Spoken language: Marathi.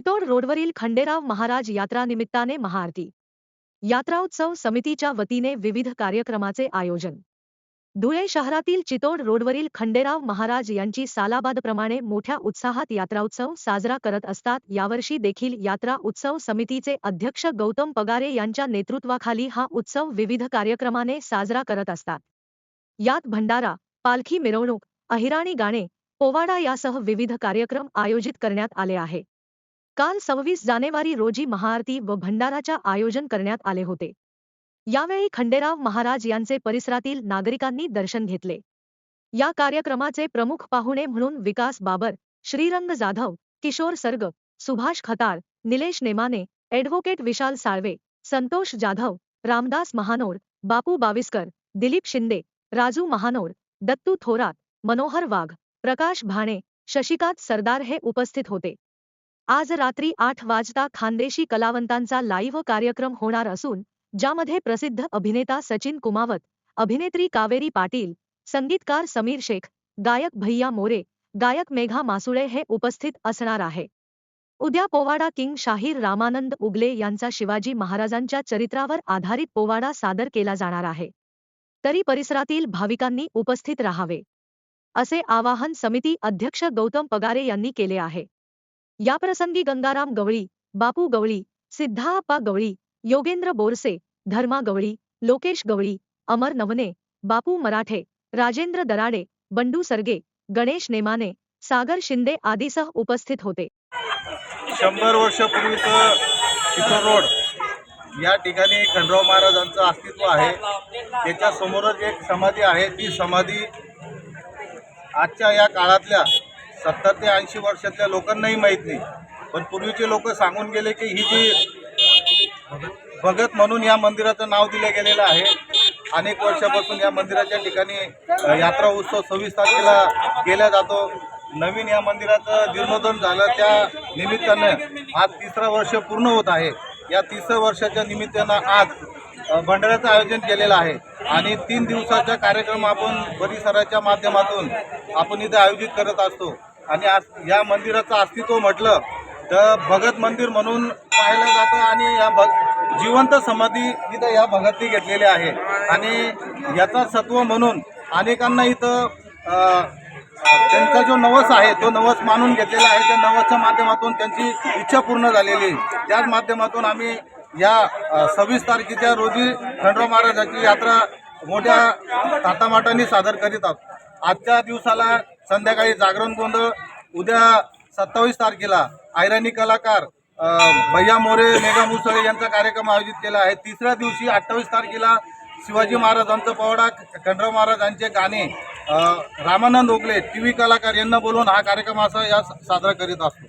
चितोड रोडवरील खंडेराव महाराज यात्रा निमित्ताने महाआरती. यात्राउत्सव समितीच्या वतीने विविध कार्यक्रमाचे आयोजन. धुळे शहरातील चितोड रोडवरील खंडेराव महाराज यांची सालाबादप्रमाणे मोठ्या उत्साहात यात्राउत्सव साजरा करत असतात. यावर्षी देखील यात्रा उत्सव समितीचे अध्यक्ष गौतम पगारे यांच्या नेतृत्वाखाली हा उत्सव विविध कार्यक्रमाने साजरा करत असतात. यात भंडारा पालखी मिरवणूक अहिराणी गाणे पोवाडा यासह विविध कार्यक्रम आयोजित करण्यात आले आहे. काल सव्वीस जानेवारी रोजी महाआरती व भंडाराच्या आयोजन करण्यात आले होते. यावेळी खंडेराव महाराज यांचे परिसरातील नागरिकांनी दर्शन घेतले. या कार्यक्रमाचे प्रमुख पाहुणे म्हणून विकास बाबर श्रीरंग जाधव किशोर सर्ग सुभाष खताळ निलेश नेमाने ॲडव्होकेट विशाल साळवे संतोष जाधव रामदास महानोर बापू बाविस्कर दिलीप शिंदे राजू महानोर दत्तू थोरात मनोहर वाघ प्रकाश भाणे शशिकांत सरदार हे उपस्थित होते. आज रात्री आठ वाजता खानदेशी कलावंतांचा लाईव्ह कार्यक्रम होणार असून ज्यामध्ये प्रसिद्ध अभिनेता सचिन कुमावत अभिनेत्री कावेरी पाटील संगीतकार समीर शेख गायक भैया मोरे गायक मेघा मासुळे हे उपस्थित असणार आहे. उद्या पोवाडा किंग शाहीर रामानंद उगले यांचा शिवाजी महाराजांच्या चरित्रावर आधारित पोवाडा सादर केला जाणार आहे. तरी परिसरातील भाविकांनी उपस्थित राहावे. असे आवाहन समिती अध्यक्ष गौतम पगारे यांनी केले आहे. याप्रसंगी गंगाराम गवळी बापू गवळी सिद्धाप्पा गवळी योगेंद्र बोरसे धर्मा गवळी लोकेश गवळी अमर नवने बापू मराठे राजेंद्र दराडे बंडू सरगे गणेश नेमाने सागर शिंदे आदीसह उपस्थित होते. शंभर वर्षापूर्वीचं चितोड रोड या ठिकाणी खंडराव महाराजांचं अस्तित्व आहे. त्याच्या समोरच एक समाधी आहे. ती समाधी आजच्या या काळातल्या सत्तर ते ऐंशी वर्षातल्या लोकांनाही माहीत नाही. पण पूर्वीचे लोक सांगून गेले की ही जी भगत म्हणून या मंदिराचं नाव दिलं गेलेलं आहे. अनेक वर्षापासून या मंदिराच्या ठिकाणी यात्रा उत्सव सव्वीस तारखेला केला जातो. नवीन या मंदिराचं जीर्णोद्धरण झालं. त्या निमित्तानं आज तिसरं वर्ष पूर्ण होत आहे. या तिसऱ्या वर्षाच्या निमित्तानं आज भंडाऱ्याचं आयोजन केलेलं आहे. आणि तीन दिवसाचा कार्यक्रम आपण परिसराच्या माध्यमातून आपण इथे आयोजित करत असतो. आणि आज या मंदिराचं अस्तित्व म्हटलं तर भगत मंदिर म्हणून पाहिलं जातं आणि या भग जिवंत समाधी इथं या भगतनी घेतलेली आहे. आणि याचा सत्व म्हणून अनेकांना इथं त्यांचा जो नवस आहे तो नवस मानून घेतलेला आहे. त्या नवसच्या माध्यमातून त्यांची इच्छा पूर्ण झालेली आहे. त्याच माध्यमातून आम्ही या सव्वीस तारखेच्या रोजी खंडराव महाराजाची यात्रा मोठ्या थाटामाटाने सादर करीत आहोत. आजच्या दिवसाला संध्याकाळी जागरण गोंधळ उद्या सत्तावीस तारखेला ऐराणी कलाकार भैया मोरे मेघा मुसळे यांचा कार्यक्रम आयोजित केला आहे. तिसऱ्या दिवशी अठ्ठावीस तारखेला शिवाजी महाराजांचा पोवाडा खंडराव महाराजांचे गाणे रामानंद ओगले टी व्ही कलाकार यांना बोलून हा कार्यक्रम असा या साजरा करीत असतो.